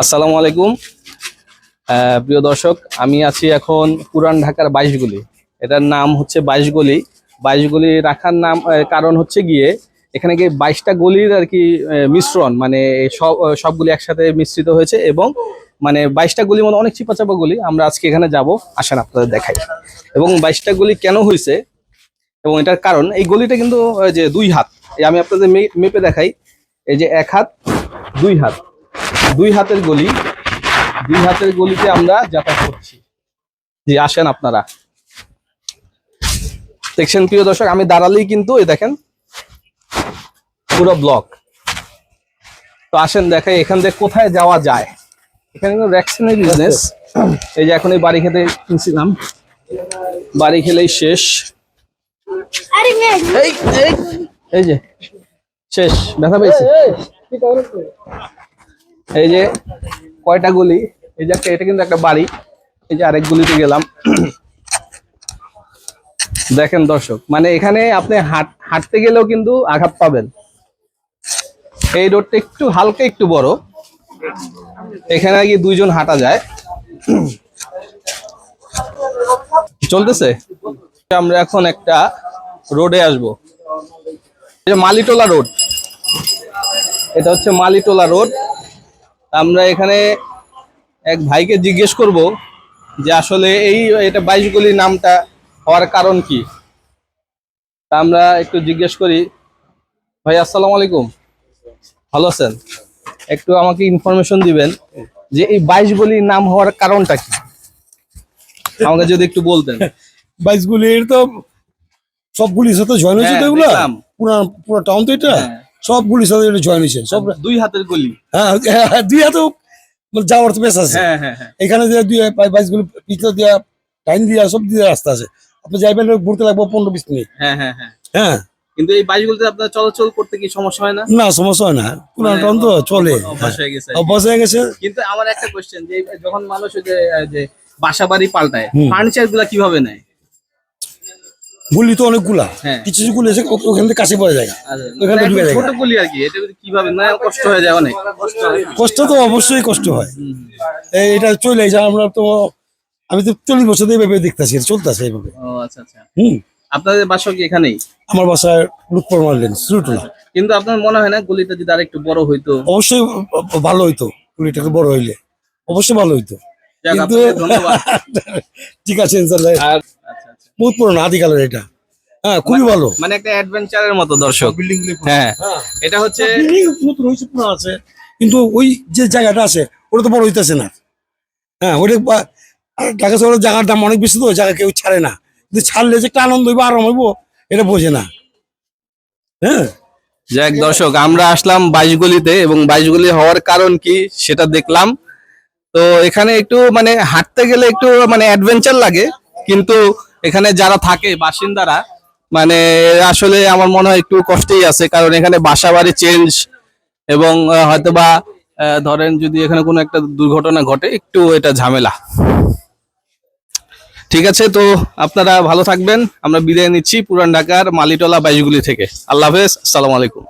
আসসালামু আলাইকুম। প্রিয় দর্শক, আমি আছি এখন পুরান ঢাকার বাইশগুলি। এটার নাম হচ্ছে বাইশগুলি। বাইশগুলি রাখার নাম কারণ হচ্ছে গিয়ে এখানে গিয়ে বাইশটা গলির আর কি মিশ্রণ মানে সব সবগুলি একসাথে মিশ্রিত হয়েছে এবং মানে বাইশটা গলির মধ্যে অনেক চিপা চাপা গলি। আমরা আজকে এখানে যাব, আসেন আপনাদের দেখাই। এবং বাইশটা গলি কেন হয়েছে এবং এটার কারণ, এই গলিটা কিন্তু যে দুই হাত আমি আপনাদের মেপে দেখাই। এই যে এক হাত, দুই হাত। দুই হাতের গলি, দুই হাতের গলিতে আমরা যাতায়াত করছি। জি, আসেন আপনারা। দেখছেন, প্রিয় দর্শক, আমি দাঁড়ালেই কিন্তু এই দেখেন, পুরো ব্লক। তো আসেন, দেখাই এখান থেকে কোথায় যাওয়া যায়। এখানে কিন্তু ভ্যাকসিনের বিজনেস এই যে এখন এই বাড়ি খেতে কিনছিলাম বাড়ি খেলেই শেষ। এই যে, শেষ। ব্যথা পেয়েছি? এই যে কয়টা গুলি? এই যে একটা, এটা কিন্তু একটা বাড়ি। এই যে আরেক গুলিতে গেলাম। দেখেন দর্শক মানে এখানে আপনি হাট, হাঁটতে গেলেও কিন্তু আঘাত পাবেন। এই রোডটা একটু হালকা একটু বড়। এখানে গিয়ে দুইজন হাঁটা যায়। চলতেছে? আমরা এখন একটা রোডে আসব। মালিটোলা রোড। এটা হচ্ছে মালিটোলা রোড। আমরা এখানে এক ভাইকে জিজ্ঞেস করব যে আসলে এই এটা বাইশ গলির নামটা হওয়ার কারণ কি? তা আমরা একটু জিজ্ঞেস করি। ভাই আসসালামু আলাইকুম। ভালো আছেন? একটু আমাকে ইনফরমেশন দিবেন যে এই বাইশ গলির নাম হওয়ার কারণটা কি? আমাকে যদি একটু বলতেন। বাইশগুলির তো সব পুলিশ সাথে জয়েন হয়েছে তো এগুলো। পুরা পুরো টাউন তো এটা? হ্যাঁ। সব গুলি সাথে জয়েন হয়েছে। সব দুই হাতের গলি। হ্যাঁ হ্যাঁ, দুই হাতেও মানে যাওয়ার তো বেশ আছে। হ্যাঁ হ্যাঁ হ্যাঁ। এখানে যে দুই বাইশগুলি পিছনে দেওয়া টাইম দিয়া সব দিয়ে রাস্তা আছে। আপনি যাইবেন ঘুরতে লাগবে পনেরো বিশ মিনিট। হ্যাঁ হ্যাঁ হ্যাঁ। হ্যাঁ। কিন্তু এই বাইশগুলিতে আপনার চলাচল করতে কি সমস্যা হয় না? না সমস্যা হয় না। পুরান মানে তো চলে। অভ্যাস হয়ে গেছে অভ্যাস হয়ে গেছে। কিন্তু আমার একটা কোশ্চেন যে যখন মানুষ যে বাসা বাড়ি পাল্টায় ফার্নিচারগুলা কীভাবে নেয়? গুলি তো অনেকগুলা। হ্যাঁ। কিছু কিছু গুলি এসে ওখান থেকে কাছে পড়ে যায়। ওখানে ঢুকে যায়। ছোট গুলি আর কি এটা কীভাবে কষ্ট হয়ে যায় অনেক। কষ্ট তো অবশ্যই কষ্ট হয়। এই এটা চলে যায় আমরা তো আমি তো চল্লিশ বছর ধরে এইভাবে দেখতেছি চলতেছে এইভাবে। আচ্ছা আচ্ছা। হুম। আপনাদের বাসা কি এখানেই? আমার বাসায় লুৎপর মারলেন সুরটুলা। কিন্তু আপনার মনে হয় না গলিটা যদি আরেকটু বড় হইতো? অবশ্যই ভালো হইতো পুলিটাকে বড় হইলে। অবশ্যই ভালো হইতো। কিন্তু ধন্যবাদ। ঠিক আছে ইনশাল্লাহ। বহুত পুরনো আদিকালের এটা। হ্যাঁ খুবই ভালো। মানে একটা অ্যাডভেঞ্চারের মতো দর্শক। বিল্ডিং হ্যাঁ। এটা হচ্ছে নতুন হয়েছে পুরো আছে। কিন্তু ওই যে জায়গাটা আছে ওটা তো বড় হইতেছে না। হ্যাঁ ওটা ঢাকা শহরের জায়গার দাম অনেক বেশি তো জায়গা কেউ ছাড়ে না। কিন্তু ছাড়লে যে একটা আনন্দ হইবো আরাম হইবো এটা বোঝে না। হ্যাঁ। যাক দর্শক আমরা আসলাম বাইশগুলিতে এবং বাইশগুলি হওয়ার কারণ কি সেটা দেখলাম। তো এখানে একটু মানে হাঁটতে গেলে একটু মানে অ্যাডভেঞ্চার লাগে। কিন্তু এখানে যারা থাকে বাসিন্দারা মানে আসলে আমার মনে হয় একটু কষ্টেই আছে, কারণ এখানে বাসা বাড়ি চেঞ্জ এবং হয়তোবা ধরেন যদি এখানে কোনো একটা দুর্ঘটনা ঘটে, একটু এটা ঝামেলা। ঠিক আছে, তো আপনারা ভালো থাকবেন। আমরা বিদায় নিচ্ছি পুরান ঢাকার মালিটলা বাইশগুলি থেকে। আল্লাহ হাফেজ, আসসালামু আলাইকুম।